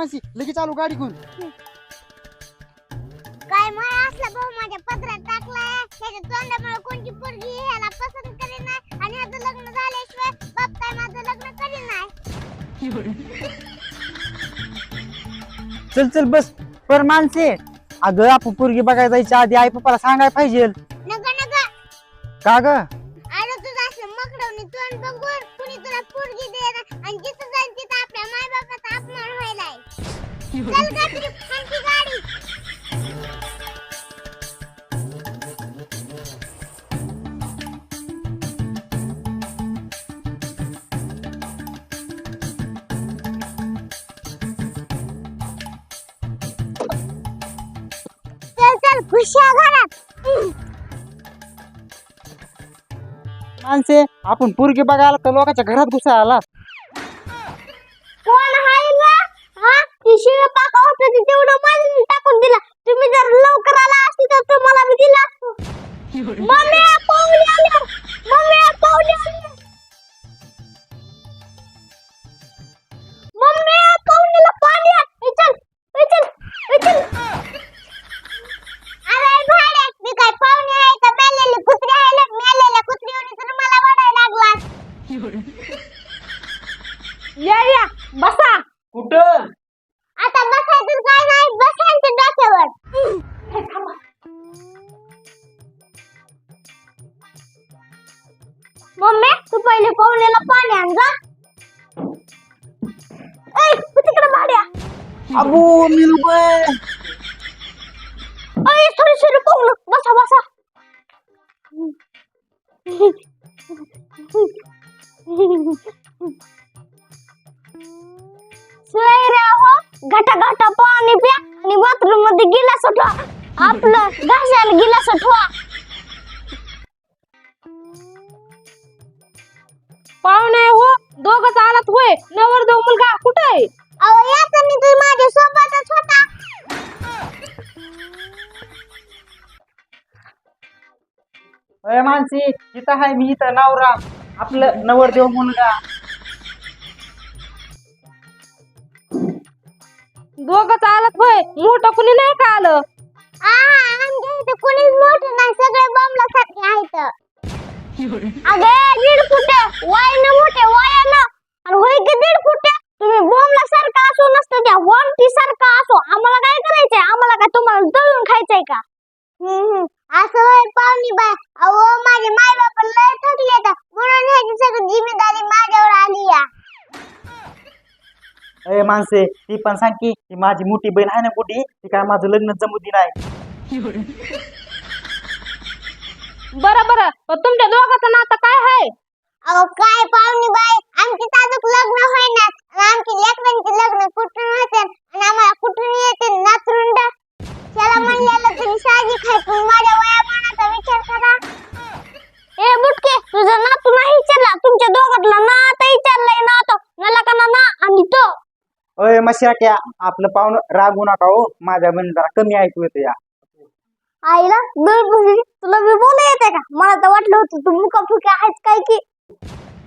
मानसी लगेच चालू गाडी घेऊन काय मला असला भाऊ माझ्या पत्रात टाकलाय? त्याच्या तोंडामुळे कोणती पोरगी ह्याला पसंत करेन नाही? आणि ह्याचं लग्न झाल्याशिवाय बाप काय माझं लग्न करीन नाही? चल चल बस. पर मानसे अगं आपण पोरगी बघायला जायच्या आधी आई पप्पाला सांगायला पाहिजे नका नका. का ग? माणसे आपण पुरगी बघायला तर लोकांच्या घरात घुसा आला कोण आहे ना हा ती शिव काका होतं ते तेवढं माझ्या टाकून दिला तुम्ही जर लवकर आला असते तर तुम्हाला मी दिला असतो मम्मी पाहुणे आले मम्मी पाहुणे आले मम्मी पाहुण्याला पाणी आण. ए, चल ए, अरे भाड्या मी काय पाहुणे आहे का मेलेली कुत्री आहे मेलेल्या कुत्रीवर तर मला वडायला लागला या या बसा कुठं आता बसायचं काय नाही बसायचं डोक्यावर मम्मी तू पहिले पाहुण्याला पाणी आण जा ऐ तिकडे भाड्या. अबो ऐ सॉरी सॉरी पाहुणं बसा बसा. सोयऱ्या हो घटा घटा पाणी प्या आणि बाथरूममध्ये गिलास ठेवा आपलं घासायला गिलास इथं हाय मी इथं नवरा आपलं नवरदेव मुलगा. दोघच आलं होय मोठं कुणी नाही का आलं? आहा, आमच्या इथं कोणीच मोठं नाही सगळे बमला सारखे आहेत. अगे दीड फुट वाय न मोठे वायानं. आणि होय की दीड फुट? तुम्ही बॉम्बला सारखा असो नसतं त्या वॉन्टी सारखा असो. आम्हाला काय करायचंय? आम्हाला काय तुम्हाला दळून खायचंय का? असं होय पाहुणी बाय. अहो माझे माय बाप लय थकले आता म्हणून ह्याची सगळी जिम्मेदारी माझ्यावर आली या. अय माणसे ती पण सांग की ती माझी मोठी बहीण आहे ना मोठी ती काय माझं लग्न जमू दे नाही बरं बरं. पण तुमच्या दोघाचं नातं काय आहे? अहो काय पाहुणी बाई आमची ताजूक लग्न होईनात. आणि आमची लेकरांची लग्न कुठून होते आणि आम्हाला कुठून येते नातरुंड त्याला म्हणलेलं तरी साजी खायचं माझ्या वयामानाचा विचार करा. ए बुटके तुझा नातू नाही विचारला. तुमच्या दोघातला नात विचारलंय नात. मला का ना आणि तो? अय मशाट्या आपलं पाहुणं रागू नका हो. माझ्या बहिणी जरा कमी ऐकू येते या. आईला दूर तुला मी बोलू येते का? मला तर वाटलं होतं तू मुका फुके आहेस काय की?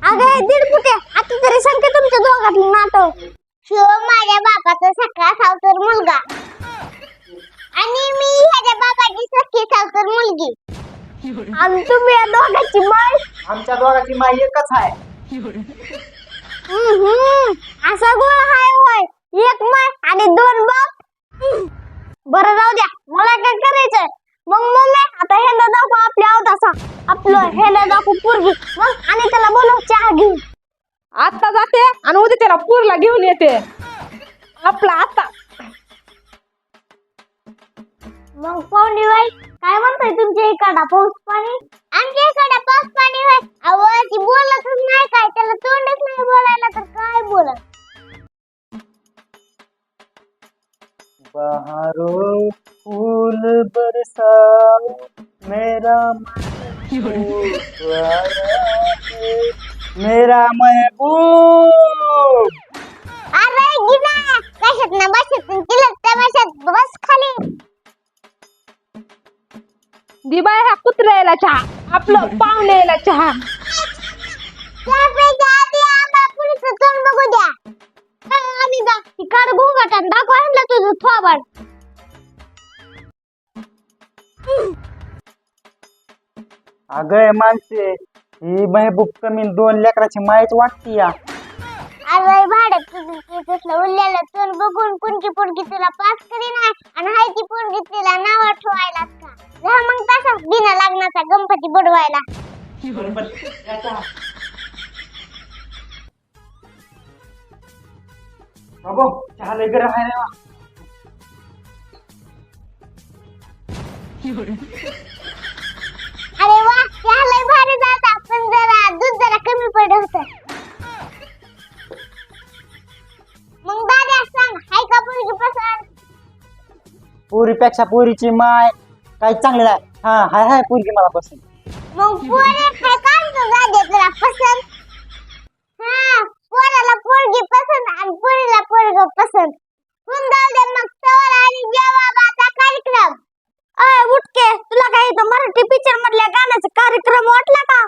अगं हे दीड फुटे. आता तरी सांगते तुमच्या दोघातलं नातं. शिव माझ्या बापाचा सख्खा सावतर मुलगा आणि मी ह्याच्या बापाची सख्खी मुलगी आणि तुम्ही या दोघांची माय. आमच्या दोघाची माई एकच आहे. हम्म, असा गोळ हाय होय. एक माय आणि दोन बाप बरं जाऊ द्या. मला काय करायचंय? मग मम्मी आता हेला दाखव आपल्या अवतासा आपलं हेला दाखव पोरगी. मग आणि त्याला बोलव चहा घेऊन. आता जाते आणि उद्या त्याला पूरला घेऊन येते. आपला आता. मग पाहुणे बाई काय म्हणताय तुमच्या इकडं? पाऊस पाणी? आमच्या इकडं पाऊस पाणी होय. अहो ती बोलतच नाही काय त्याला तोंडच नाही बोलायला तर काय बोलत? बहारो फूल बरसा मेरा महबूब आया है, मेरा महबूब। अरे गिना कशात ना बसत? तिला तमाशात बस खाली. दिबाय हा कुत्र्याला चहा. आपलं पाहुण्याला चहा. तोंड तुझं थोबड अगं माणसे ही महबूब कमी दोन लेकराची माहीच वाटती या. अरे भाड्यात तुझं तू तसलं उरलेलं तर बघून कोणची पोरगी तुला पास करीन आणि हाय ती पोरगी तिला नाव ठेवायला का? लग्नाचा गणपती बुडवायला. बाबू चहा लय गरम आहे ना अरे वा त्याला भारी जाता पण जरा दूध जरा कमी पडत होत. मग दादा सांग हाय का पोरगी पसंत? पोरीपेक्षा पोरीची माय काही चांगलं आहे हा हाय हाय पोरगी मला पसंत मग पोरे काय काढतो दादा तुला पसंत हा पोराला पोरगी पसंत आणि पोरीला पोरग पसंत होऊन जाऊ दे मग सवाल आणि जवाबाचा कार्यक्रम। अय उठके तुला काही तो मराठी पिक्चर मधल्या गाण्याचा कार्यक्रम वाटला का?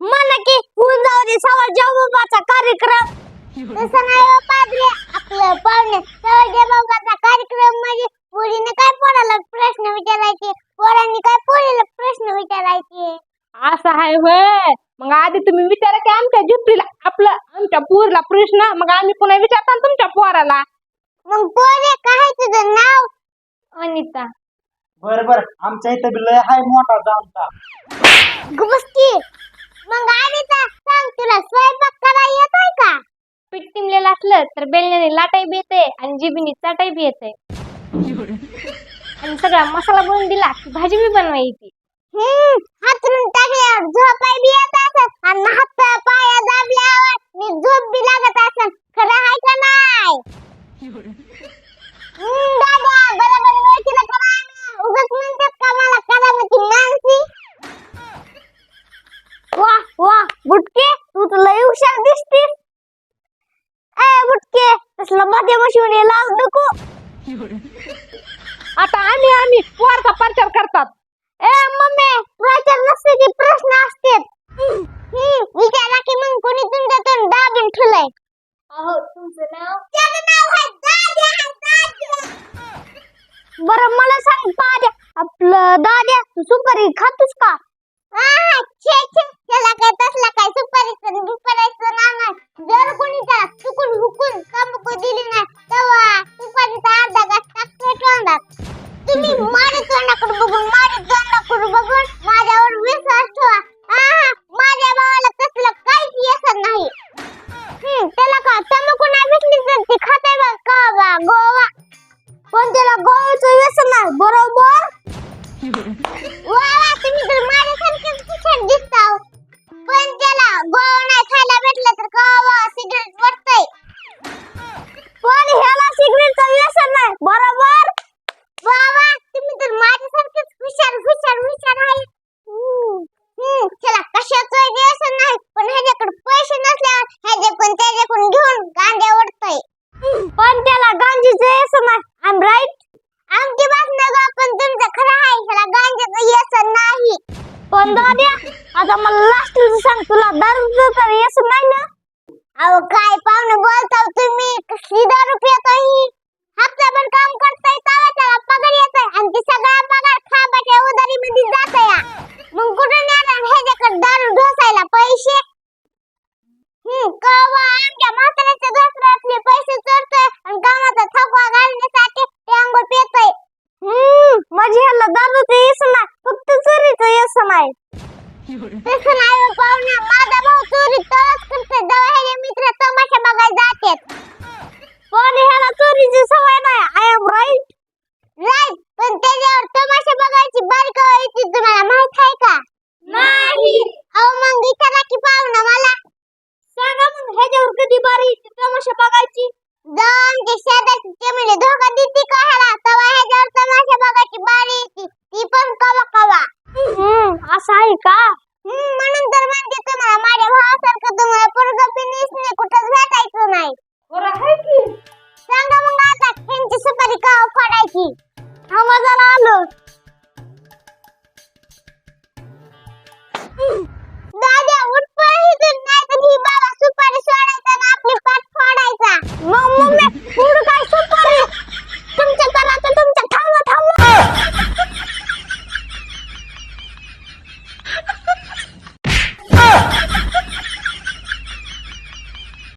म्हणा की होऊन जाऊ दे सवाल जवाबाचा कार्यक्रम। तसं नाही हो पादरे आपलं पाहुणे सवाल जवाबाचा आहे होय मग आधी तुम्ही विचारा की आमच्या जुट्टीला आपलं आमच्या पूरला प्रश्न मग आम्ही पुन्हा विचारता ना तुमच्या पोराला. मग पोरे काय तुझं नाव? अनिता. बर बर. आमच्या इथं बी लय हाय मोठा जामता गुबस्की. मग आणि ता सांग तुला स्वयंपाक करायला येतोय का? पीठ टिमलेलं असलं तर बेलण्याने लाटाई बी येते आणि जिबीने चाटाई बी येते. आणि सगळा मसाला बनवून दिला की भाजी बी बनवायची. हातरून टाकल्यावर झोपाय बी येत असत आणि हात पाया दाबल्यावर मी झोप बी लागत असत खरं आहे का नाही? दादा बरोबर ओळखीला करा ना. उगाच म्हणतात का मला मानसी वा वा बुटके तू तर लय हुशार दिसतीस. ए बुटके तसलं मध्यम शिवणे लाव नको. आता आम्ही आम्ही पोरचा प्रचार करतात. ए मम्मी प्रचार नसते की प्रश्न असतात. विचारा की मग कोणी तुमच्यातून दाबून ठेवलंय? अहो तुमचं नाव? त्याचं नाव आहे दाद्या दाद्या. बरं मला सांग दाद्या आपलं दाद्या तू सुपारी खातोस का? छे छे त्याला काय तसला काय सुपारीचं बिपारीचं नाव नाही. जर कोणी त्याला चुकून हुकून तंबाखू दिली नाही तेव्हा सुपारीचा अर्धा घास टाकतो तोंडात. तुम्ही तोंडाकडे बघून तोंडाकडे बघून माझ्यावर विश्वास ठेवा. आहा, माझ्या भावाला तसलं काहीच येत नाही. पण दाद्या हो आता मला लास्ट सांग तुला दारूचं तर व्यसन नाही ना? अहो काय पाहुणे बोलताव तुम्ही? कसली दारू पितो ही? पण काम करताय तेव्हा त्याला पगार येतोय आणि ती सगळा पगार खाबाच्या उधारीमध्ये जात या मग कुठून येणार ह्याच्याकडे दारू ढोसायला पैसे हम्म कवा आमच्या म्हाताऱ्याच्या दसऱ्यातले पैसे चोरतोय आणि कामाचा थकवा घालण्यासाठी ते अंघोळ पितोय हम्म माझी ह्याला दारूचं येस नाही फक्त चोरीचं येस नाही तसं नाही हो पाहुणा माझा भाऊ चोरी तळच करते ह्याचे मित्र तमाशा बघायला जातात. पण ह्याला चोरीची सवय नाही. आय एम राईट राईट पण त्याच्यावर तमाशा बघायची बारीक तुम्हाला माहीत आहे का? नाही. अहो मग विचारा की पाहुणा मला. सांगा मग ह्याच्यावर कधी बारी येते तमाशा बघायची? जाऊन ते शेजारची चेमिली धोका देते का ह्याला? तेव्हा ह्याच्यावर तमाशा बघायची बारी येते. ती पण कवा कवा असं आहे का? तर म्हणते तुम्हाला माझ्या भावासारखं तुम्हाला पोरग पिनीसने कुठं भेटायचं नाही. बरं आहे की? सांगा मग आता ह्यांची सुपारी का फोडायची? मजा आलो.